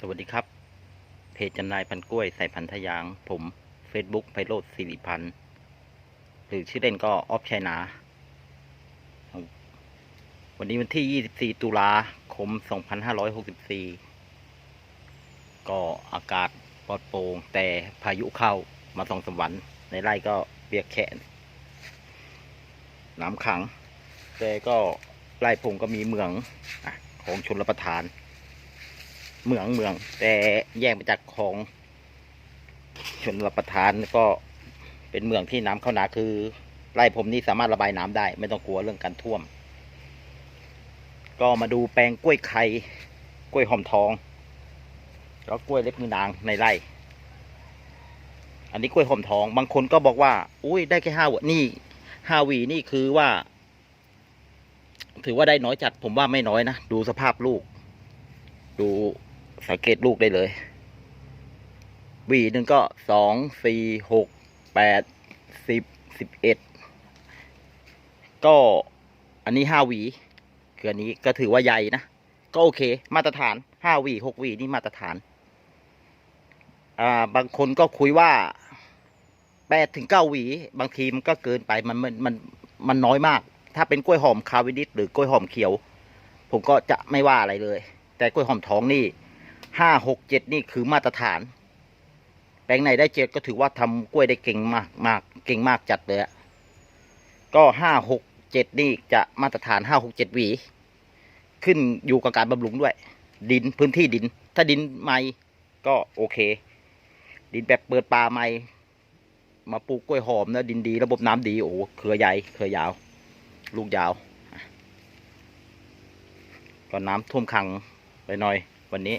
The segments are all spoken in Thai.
สวัสดีครับ เพจจำหนายพันกล้วยใส่พันธยาง ผม Facebook ไพโรธสิริพันธ์หรือชื่อเล่นก็ออฟชัยนา วันนี้วันที่ 24 ตุลาคม 2564 ก็อากาศปลอดโปร่งแต่พายุเข้ามาสองสามวันในไร่ก็เปียกแฉะน้ำขัง แต่ก็ไร่ผมก็มีเหมืองอของชนรับประทาน เหมืองเมือง แต่แยกมาจากของชนรับประทานก็เป็นเมืองที่น้ำเข้านาคือไร่ผมนี่สามารถระบายน้ำได้ ไม่ต้องกลัวเรื่องการท่วม ก็มาดูแปลงกล้วยไข่กล้วยหอมทอง แล้วกล้วยเล็บมือนางในไร่ อันนี้กล้วยหอมทอง บางคนก็บอกว่า อุ้ยได้แค่ห้าหวนี่ห้าวีนี่คือว่า ถือว่าได้น้อยจัดผมว่าไม่น้อยนะ ดูสภาพลูก ดู สังเกตลูกได้เลยหวีหนึ่งก็สองสี่หกแปดสิบสิบเอ็ดก็อันนี้ห้าหวีคืออันนี้ก็ถือว่าใหญ่นะ ก็โอเค มาตรฐานห้าหวีหกหวีนี่มาตรฐาน อ่า บางคนก็คุยว่าแปดถึงเก้าหวี บางทีมันก็เกินไปมันมันมันมันน้อยมาก ถ้าเป็นกล้วยหอมคาวิดิสหรือกล้วยหอมเขียว ผมก็จะไม่ว่าอะไรเลย แต่กล้วยหอมท้องนี่ ห้าหกเจ็ดนี่คือมาตรฐาน แปลงไหนได้เจ็ดก็ถือว่าทำกล้วยได้เก่งมากมากเก่งมากจัดเลยอะก็ห้าหกเจ็ดนี่จะมาตรฐานห้าหกเจ็ดหวี ขึ้นอยู่กับการบำรุงด้วย ดินพื้นที่ดิน ถ้าดินใหม่ก็โอเค ดินแบบเปิดปลาใหม่มาปลูกกล้วยหอมนะดินดี ระบบน้ำดีโอ้เครือใหญ่เครือยาว ลูกยาวก็น้ำท่วมขังไปหน่อยวันนี้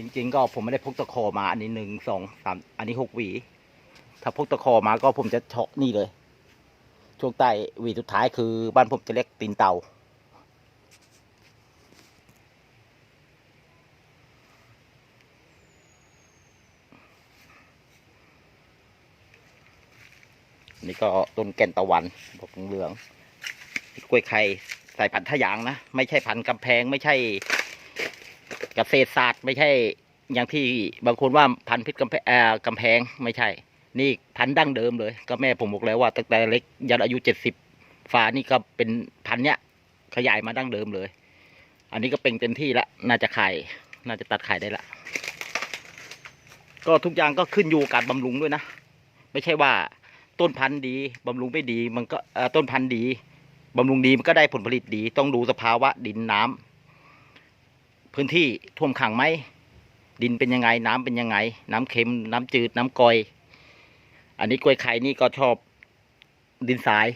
จริง ๆ ก็ผมไม่ได้พกตะขอมา อันนี้หนึ่งสองสามอันนี้หกหวี ถ้าพกตะขอมาก็ผมจะเฉาะนี่เลย ช่วงใต้หวีสุดท้ายคือบ้านผมจะเรียกตีนเต่านี่ก็ต้นแก่นตะวันบอกเหลืองกล้วยไข่ใส่พันธุ์ทะยางนะ ไม่ใช่พันธุ์กำแพงไม่ใช่ เกษตรศาสตร์ไม่ใช่อย่างที่บางคนว่าพันธุ์พิษกำแพงกำแพงไม่ใช่ นี่พันธุ์ดั้งเดิมเลย ก็แม่ผมบอกแล้วว่าตั้งแต่เล็กยันอายุเจ็ดสิบฟ้านี่ก็เป็นพันธุ์เนี้ยขยายมาดั้งเดิมเลย อันนี้ก็เป็นเต็มที่ละน่าจะขายน่าจะตัดขายได้ละ ก็ทุกอย่างก็ขึ้นอยู่การบำรุงด้วยนะ ไม่ใช่ว่าต้นพันธุ์ดีบำรุงไม่ดี มันก็ต้นพันธุ์ดีบำรุงดีมันก็ได้ผลผลิตดี ต้องดูสภาวะดินน้ำ พื้นที่ท่วมขังไหมดินเป็นยังไง น้ำเป็นยังไง น้ำเค็ม น้ำจืด น้ำกรอย อันนี้กล้วยไข่นี่ก็ชอบดินทราย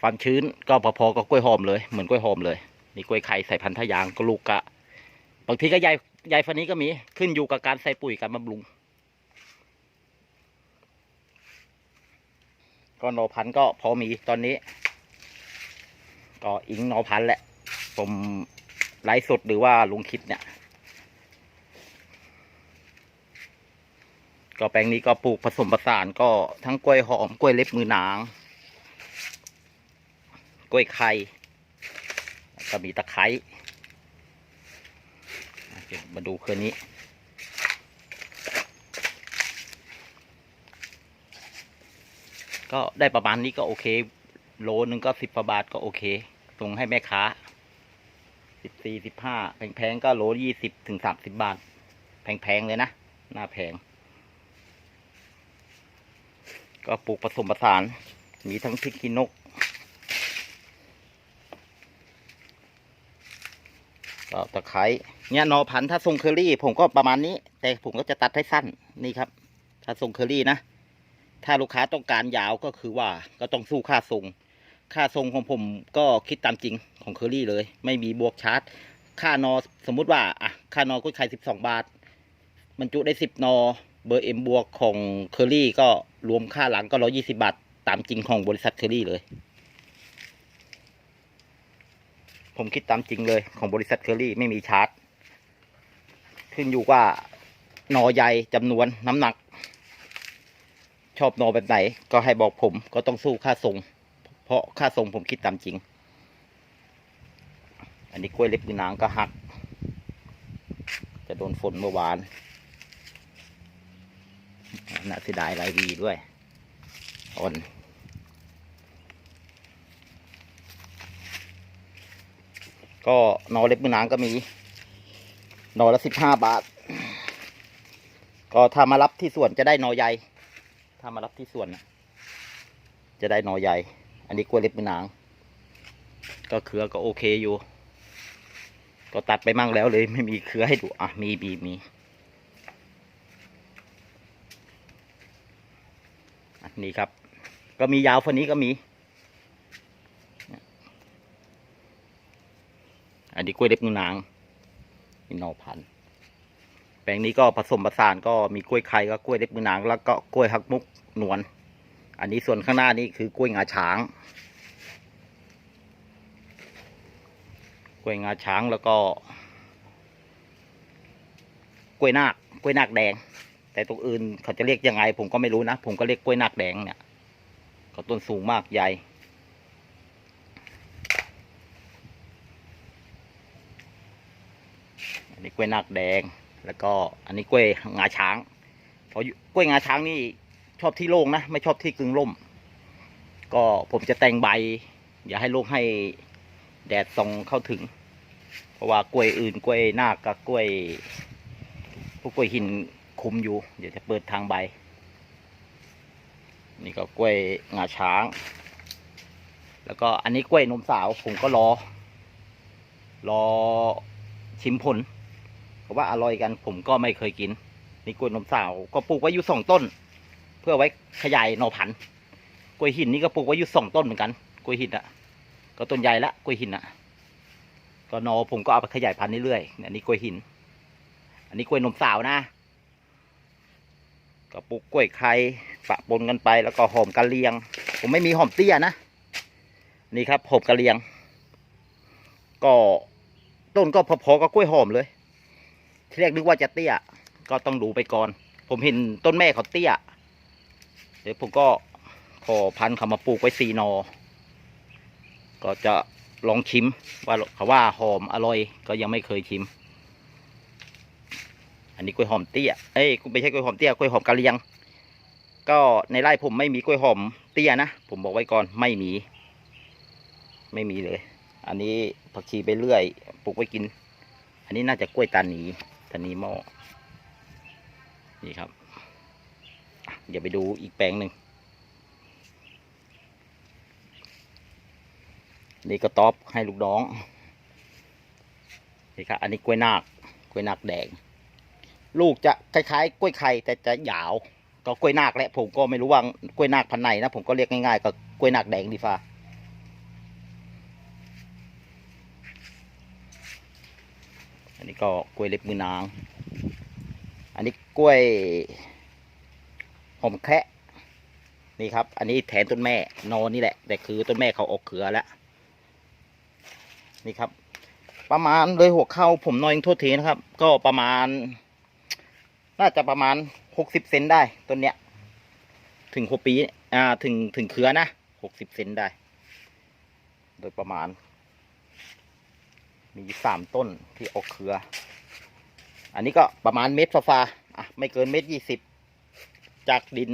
ความชื้นก็พอๆกับกล้วยหอมเลย เหมือนกล้วยหอมเลย นี่กล้วยไข่ใส่พันธุ์ทยางก็ลูกกะ บางทีก็ใหญ่ใหญ่ฟันนี้ก็มี ขึ้นอยู่กับการใส่ปุ๋ยการบำรุง ก็โนพันธุ์ก็พอมีตอนนี้ ก็อิงโนพันธุ์แหละ ผม ไลฟ์สดหรือว่าลุงคลิปเนี่ย ก็แปลงนี้ก็ปลูกผสมผสานก็ทั้งกล้วยหอมกล้วยเล็บมือนาง กล้วยไข่ก็มีตะไคร้มาดูเครือนี้ก็ได้ประมาณนี้ก็โอเค โลนึงก็สิบาทก็โอเคส่งให้แม่ค้า สิบสี่สิบห้าแพงๆก็โลยี่สิบถึงสามสิบบาท แพงๆเลยนะ หน้าแพง ก็ปลูกผสมผสาน มีทั้งพริกขี้นก ก็ตะไคร้เนี่ยหนอพันธุ์ถ้าทรงเคอรี่ ผมก็ประมาณนี้ แต่ผมก็จะตัดให้สั้นนี่ครับ ถ้าทรงเคอรี่นะ ถ้าลูกค้าต้องการยาวก็คือว่าก็ต้องสู้ค่าทรง ค่าทรงของผมก็คิดตามจริงของเคอรี่เลย ไม่มีบวกชาร์จ ค่านอสมมุติว่าอะค่านอกล้วยสิบสองบาทบรรจุได้สิบนอ เบอร์เอ็มบวกของเคอรี่ก็รวมค่าหลังก็ร้อยี่สิบาท ตามจริงของบริษัทเคอรี่เลย ผมคิดตามจริงเลยของบริษัทเคอรี่ไม่มีชาร์จ ขึ้นอยู่ว่านอใหญ่จำนวนน้ำหนัก ชอบนอแบบไหน ก็ให้บอกผมก็ต้องสู้ค่าส่ง เพราะค่าส่งผมคิดตามจริง อันนี้กล้วยเล็บมือนางก็หัก จะโดนฝนเมื่อวานน่าเสียดายรายวีด้วย อ่อนก็นอเล็บมือนางก็มี นอละสิบห้าบาท ก็ถ้ามารับที่สวนจะได้นอใหญ่ ถ้ามารับที่สวน จะได้นอใหญ่ อันนี้กล้วยเล็บมือนาง ก็เครือก็โอเคอยู่ ก็ตัดไปมั่งแล้วเลยไม่มีเครือให้ดู อะ มีมีมีอันนี้ครับ ก็มียาวฟันนี้ก็มี อันนี้กล้วยเล็บมือนางนี่หนอพันธุ์แปลงนี้ก็ผสมผสานก็มีกล้วยไข่ก็กล้วยเล็บมือนางแล้วก็กล้วยฮักมุกหนวล อันนี้ส่วนข้างหน้านี่คือกล้วยงาช้าง กล้วยงาช้างแล้วก็ กล้วยนาคกล้วยนาคแดง แต่ตรงอื่นเขาจะเรียกยังไง ผมก็ไม่รู้นะ ผมก็เรียกกล้วยนาคแดงเนี่ยเขาต้นสูงมากใหญ่อันนี้กล้วยนาคแดง แล้วก็อันนี้กล้วยงาช้างเพราะกล้วยงาช้างนี่ ชอบที่โล่งนะ ไม่ชอบที่กึ่งร่ม ก็ผมจะแต่งใบ อย่าให้โล่งให้แดดส่องเข้าถึง เพราะว่ากล้วยอื่นกล้วยหนากับกล้วยพวกกล้วยหินคุมอยู่ เดี๋ยวจะเปิดทางใบ นี่ก็กล้วยงาช้าง แล้วก็อันนี้กล้วยนมสาวผมก็รอ รอชิมผลเพราะว่าอร่อยกันผมก็ไม่เคยกิน นี่กล้วยนมสาวก็ปลูกไว้อยู่สองต้น เพื่อไว้ขยายหน่อพันธุ์กล้วยหินนี่ก็ปลูกไว้อยู่สองต้นเหมือนกันกล้วยหินอะก็ต้นใหญ่ละกล้วยหินอะก็หนอผมก็เอาไปขยายพันธุ์เรื่อยๆนี่ยอันนี้กล้วยหิน อันนี้กล้วยนมสาวนะ ก็ปลูกกล้วยไข่ปะปนกันไปแล้วก็หอมกะเลียง ผมไม่มีหอมเตี้ยนะนี่ครับหอมกะเลียง ก็ต้นก็พอๆกับกล้วยหอมเลย ที่แรกนึกว่าจะเตี้ย ก็ต้องดูไปก่อน ผมเห็นต้นแม่เขาเตี้ย เดี๋ยวผมก็ขอพันธุ์เขามาปลูกไว้สีนอ ก็จะลองชิมว่าเขาว่าหอมอร่อย ก็ยังไม่เคยชิม อันนี้กล้วยหอมเตี้ย เอ้ยไม่ใช่กล้วยหอมเตี้ยกล้วยหอมกะเลียง ก็ในไร่ผมไม่มีกล้วยหอมเตี้ยนะ ผมบอกไว้ก่อนไม่มี ไม่มีเลย อันนี้ผักชีไปเรื่อยปลูกไว้กิน อันนี้น่าจะกล้วยตานีตานีหม้อนี่ครับ เดี๋ยวไปดูอีกแปลงหนึ่งนี่ก็ตอบให้ลูกน้องนี่ครับอันนี้กล้วยนาคกล้วยนาคแดง ลูกจะคล้ายๆกล้วยไข่แต่จะยาว ก็กล้วยนาคแหละผมก็ไม่รู้ว่ากล้วยนาคพันไหนนะผมก็เรียกง่ายๆก็กล้วยนาคแดงดีฟ้าอันนี้ก็กล้วยเล็บมือนาง อันนี้กล้วย หอมแคะนี่ครับ อันนี้แทนต้นแม่นอนนี่แหละ แต่คือต้นแม่เขาออกเครือแล้ว นี่ครับ ประมาณเลยหัวเข้าผมนอยยังโทษทีนะครับ ก็ประมาณ น่าจะประมาณหกสิบเซนได้ต้นเนี้ย ถึงหัวปีอ่าถึงถึงเครือนะหกสิบเซนได้ โดยประมาณ มีสามต้นที่ออกเครือ อันนี้ก็ประมาณเม็ดฟ้าอะไม่เกินเม็ดยี่สิบ จากดิน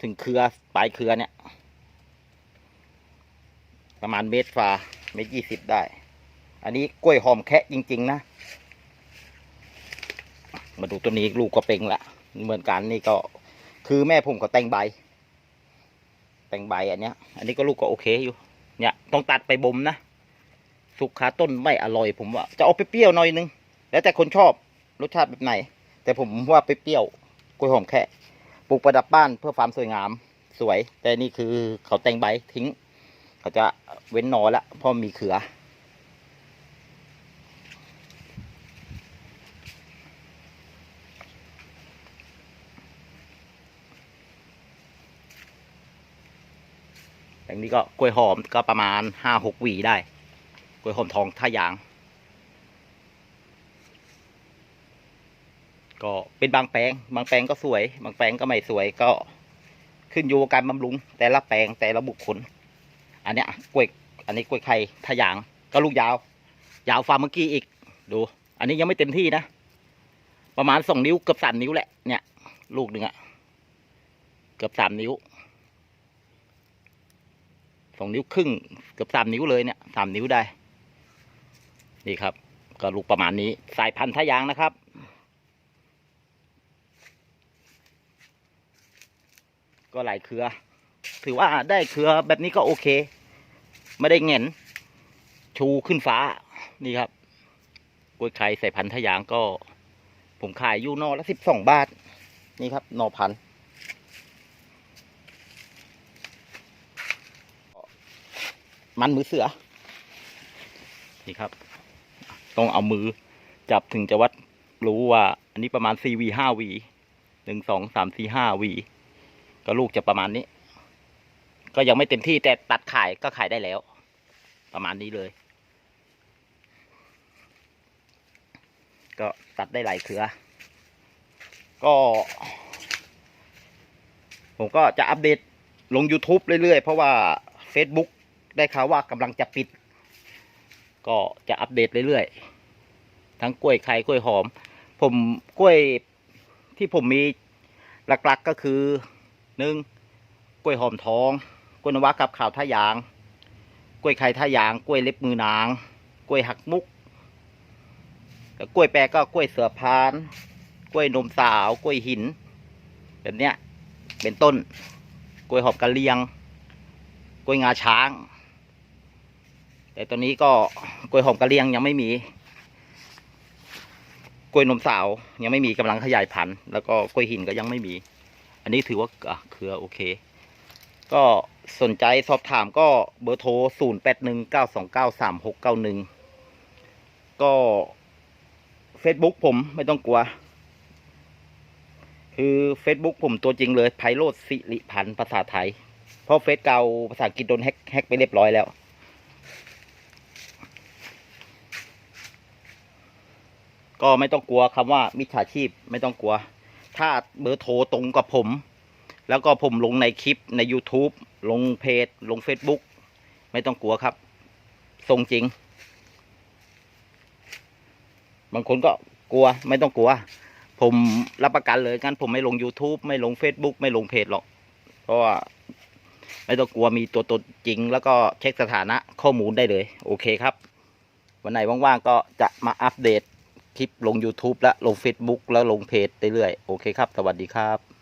ถึงเครือปลายเครือเนี่ย ประมาณเม็ดฟ้าเม็ดยี่สิบได้ อันนี้กล้วยหอมแคะจริง ๆ นะ มาดูตัวนี้ลูกก็เป่งละเหมือนกันนี่ก็คือแม่ผมก็แต่งใบ แต่งใบอันเนี้ย อันนี้ก็ลูกก็โอเคอยู่ เนี่ยต้องตัดไปบ่มนะ สุกขาต้นไม่อร่อยผมว่า จะเอาไปเปรี้ยวหน่อยนึง แล้วแต่คนชอบรสชาติแบบไหน แต่ผมว่าไปเปรี้ยวกล้วยหอมแค่ ปลูกประดับบ้านเพื่อความสวยงามสวย แต่นี่คือเขาแต่งใบทิ้ง เขาจะเว้นนอละเพราะมีเขืออย่างนี้ก็กล้วยหอมก็ประมาณห้าหกหวีได้ กล้วยหอมทองท่ายาง ก็เป็นบางแปลง บางแปลงก็สวย บางแปลงก็ไม่สวยก็ขึ้นอยู่กับการบำรุง แต่ละแปลงแต่ละบุคคล อันเนี้ยกล้วยอันนี้กล้วยไข่ท่ายางก็ลูกยาว ยาวฟ้าเมื่อกี้อีกดู อันนี้ยังไม่เต็มที่นะ ประมาณสองนิ้วเกือบสามนิ้วแหละเนี่ย ลูกหนึ่งอะเกือบสามนิ้วสองนิ้วครึ่งเกือบสามนิ้วเลยเนี่ยสามนิ้วได้ นี่ครับ ก็ลูกประมาณนี้ สายพันธุ์ทะยางนะครับ ก็หลายเครือ ถือว่าได้เครือแบบนี้ก็โอเค ไม่ได้เง่นชูขึ้นฟ้านี่ครับกล้วยไข่ใส่พันธุ์ทยางก็ ผมขายอยู่นอละสิบสองบาท นี่ครับนอพันมันมือเสือ นี่ครับ ต้องเอามือจับถึงจะวัดรู้ว่า อันนี้ประมาณ4 v 5 v หนึ่งสองสามสี่ห้า v ก็ลูกจะประมาณนี้ ก็ยังไม่เต็มที่แต่ตัดขายก็ขายได้แล้ว ประมาณนี้เลย ก็ตัดได้หลายเครือ ก็ ผมก็จะอัปเดตลง YouTube เรื่อยๆ เพราะว่า Facebook ได้ข่าวว่ากำลังจะปิด ก็จะอัปเดตเรื่อยๆ ทั้งกล้วยไข่กล้วยหอม ผมกล้วยที่ผมมีหลักๆก็คือ หนึ่งกล้วยหอมทอง กล้วยนวะกับข่าวท่ายาง กล้วยไข่ท่ายาง กล้วยเล็บมือนาง กล้วยหักมุกกล้วยแปรก็กล้วยเสือพาน กล้วยนมสาว กล้วยหิน แบบเนี้ย เป็นต้น กล้วยหอมกระเลียง กล้วยงาช้าง แต่ตอนนี้ก็กล้วยหอมกระเลียงยังไม่มี กล้วยนมสาวยังไม่มีกำลังขยายพันธุ์ แล้วก็กล้วยหินก็ยังไม่มี อันนี้ถือว่าเครือโอเค ก็สนใจสอบถามก็เบอร์โทร 0 8 1 9 2 9 3 6 9 1 ก็ Facebook ผมไม่ต้องกลัว คือ Facebook ผมตัวจริงเลยไพโรธสิริพันธ์ภาษาไทย เพราะเฟซเก่าภาษาอังกฤษโดนแฮกแฮกไปเรียบร้อยแล้วก็ไม่ต้องกลัวคำว่ามิจฉาชีพไม่ต้องกลัว ถ้าเบอร์โทรตรงกับผม แล้วก็ผมลงในคลิปใน YouTube ลงเพจ ลง Facebook ไม่ต้องกลัวครับส่งจริง บางคนก็กลัวไม่ต้องกลัว ผมรับประกันเลยกันผมไม่ลง YouTube ไม่ลง Facebook ไม่ลงเพจหรอก เพราะว่าไม่ต้องกลัวมีตัวตนจริง แล้วก็เช็คสถานะข้อมูลได้เลย โอเคครับ วันไหนว่างๆก็จะมาอัปเดต คลิปลง YouTube และลง Facebook แล้วลงเพจเรื่อยๆโอเคครับ สวัสดีครับ